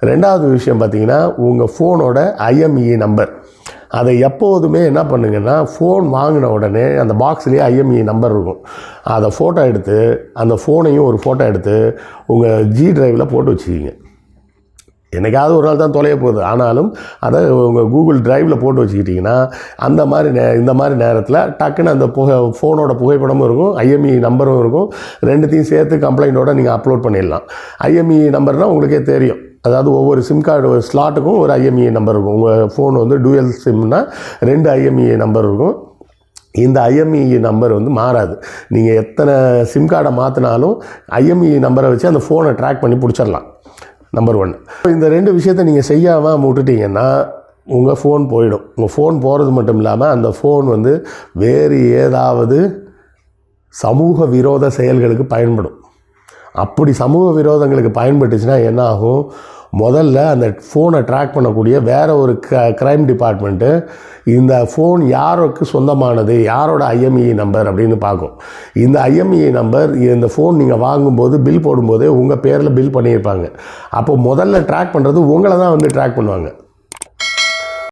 ரெண்டாவது விஷயம் பார்த்தீங்கன்னா உங்கள் ஃபோனோட ஐஎம்இ நம்பர் அதை எப்போதுமே என்ன பண்ணுங்கன்னா ஃபோன் வாங்கின உடனே அந்த பாக்ஸ்லேயே ஐஎம்இ நம்பர் இருக்கும். அதை ஃபோட்டோ எடுத்து அந்த ஃபோனையும் ஒரு ஃபோட்டோ எடுத்து உங்கள் ஜி டிரைவில் போட்டு வச்சுக்கிங்க. என்னைக்காவது ஒரு நாள் தான் தொலைய போகுது. ஆனாலும் அதை உங்கள் கூகுள் டிரைவில் போட்டு வச்சுக்கிட்டிங்கன்னா அந்த மாதிரி நே இந்த மாதிரி நேரத்தில் டக்குன்னு அந்த புகை ஃபோனோட புகைப்படமும் இருக்கும் ஐஎம்இ நம்பரும் இருக்கும். ரெண்டுத்தையும் சேர்த்து கம்ப்ளைண்ட்டோட நீங்கள் அப்லோட் பண்ணிடலாம். ஐஎம்இ நம்பர்னால் உங்களுக்கே தெரியும். அதாவது ஒவ்வொரு சிம் கார்டு ஒரு ஸ்லாட்டுக்கும் ஒரு ஐஎம்இ நம்பர் இருக்கும். உங்கள் ஃபோன் வந்து டூயல் சிம்னா ரெண்டு ஐஎம்இ நம்பர் இருக்கும். இந்த ஐஎம்இ நம்பர் வந்து மாறாது. நீங்கள் எத்தனை சிம் கார்டை மாற்றினாலும் ஐஎம்இ நம்பரை வச்சு அந்த ஃபோனை ட்ராக் பண்ணி பிடிச்சிடலாம். நம்பர் ஒன் இந்த ரெண்டு விஷயத்த நீங்கள் செய்யாமல் விட்டுட்டீங்கன்னா உங்கள் ஃபோன் போயிடும். உங்கள் ஃபோன் போகிறது மட்டும் இல்லாமல் அந்த ஃபோன் வந்து வேறு ஏதாவது சமூக விரோத செயல்களுக்கு பயன்படும். அப்படி சமூக விரோதங்களுக்கு பயன்பட்டுச்சுன்னா என்ன ஆகும் முதல்ல அந்த ஃபோனை ட்ராக் பண்ணக்கூடிய வேறு ஒரு க க்ரைம் டிபார்ட்மெண்ட்டு இந்த ஃபோன் யாருக்கு சொந்தமானது? யாரோட ஐஎம்இஐ நம்பர் அப்படின்னு பார்க்கும். இந்த ஐஎம்இஐ நம்பர் இந்த ஃபோன் நீங்கள் வாங்கும்போது பில் போடும்போதே உங்கள் பேரில் பில் பண்ணியிருப்பாங்க. அப்போ முதல்ல ட்ராக் பண்ணுறது உங்களை தான் வந்து ட்ராக் பண்ணுவாங்க.